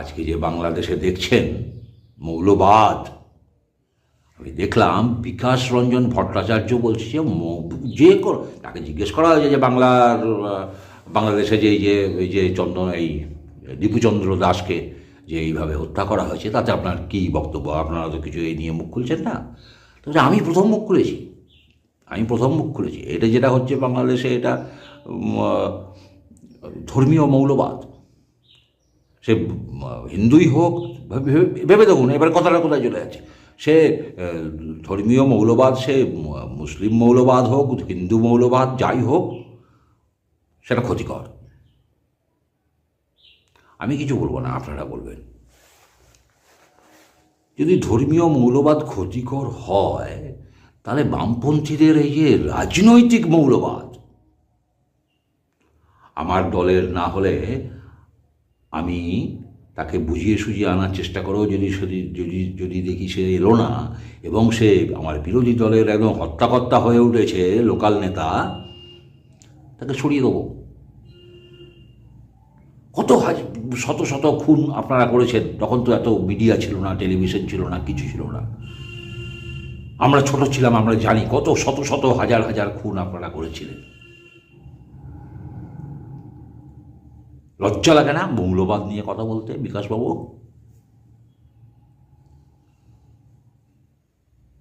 আজকে যে বাংলাদেশে দেখছেন, মৌলবাদ। আমি দেখলাম বিকাশ রঞ্জন ভট্টাচার্য বলছে যে যে তাকে জিজ্ঞেস করা হয়েছে যে বাংলার বাংলাদেশে যে যে এই যে চন্দন, এই দীপুচন্দ্র দাসকে যে এইভাবে হত্যা করা হয়েছে, তাতে আপনার কী বক্তব্য? আপনারা তো কিছু এই নিয়ে মুখ খুলছেন না। তো আমি প্রথম মুখ খুলেছি। আমি প্রথম মুখ খুলেছি। এটা যেটা হচ্ছে বাংলাদেশে এটা ধর্মীয় মৌলবাদ। সে হিন্দুই হোক ভেবে- দেখুন, এবার কথাটা কোথায় চলে যাচ্ছে? সে ধর্মীয় মৌলবাদ, সে মুসলিম মৌলবাদ হোক, হিন্দু মৌলবাদ, যাই হোক, সেটা ক্ষতিকর। আমি কিছু বলব না, আপনারা বলবেন। যদি ধর্মীয় মৌলবাদ ক্ষতিকর হয়, তাহলে বামপন্থীদের এই যে রাজনৈতিক মৌলবাদ, আমার দলের না হলে আমি তাকে বুঝিয়ে সুঝিয়ে আনার চেষ্টা করেও যদি যদি যদি দেখি সে এলো না, এবং সে আমার বিরোধী দলের একদম হত্যাকর্তা হয়ে উঠেছে, লোকাল নেতা, তাকে সরিয়ে দেবো। কত শত শত খুন আপনারা করেছেন, তখন তো এত মিডিয়া ছিল না, টেলিভিশন ছিল না, কিছু ছিল না। আমরা ছোট ছিলাম, আমরা জানি কত শত শত হাজার হাজার খুন আপনারা করেছিলেন। লজ্জা লাগে না? মৌলবাদ নিয়ে কথা বলতে? বিকাশবাবু?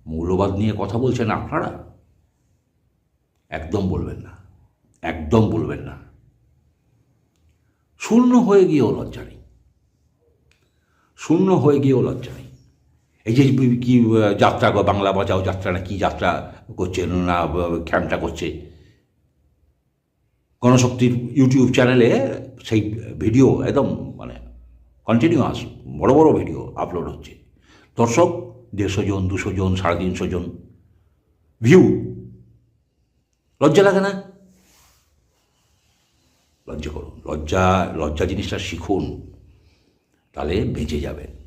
মৌলবাদ নিয়ে কথা বলছেন আপনারা? একদম বলবেন না। একদম বলবেন না। শূন্য হয়ে গিয়েও লজ্জা নেই। শূন্য হয়ে গিয়েও লজ্জা নেই। এই যে কি যাত্রা বাংলা বাঁচাও যাত্রা না কি যাত্রা করছে, না ক্যাম্পটা করছে? গণশক্তির ইউটিউব চ্যানেলে সেই ভিডিও একদম মানে কন্টিনিউয়াস বড় বড় ভিডিও আপলোড হচ্ছে। দর্শক দেড়শো জন, দুশো জন, সাড়ে তিনশো জন ভিউ লজ্জা লাগে না? লজ্জা করুন। লজ্জা লজ্জা জিনিসটা শিখুন, তাহলে বেঁচে যাবেন।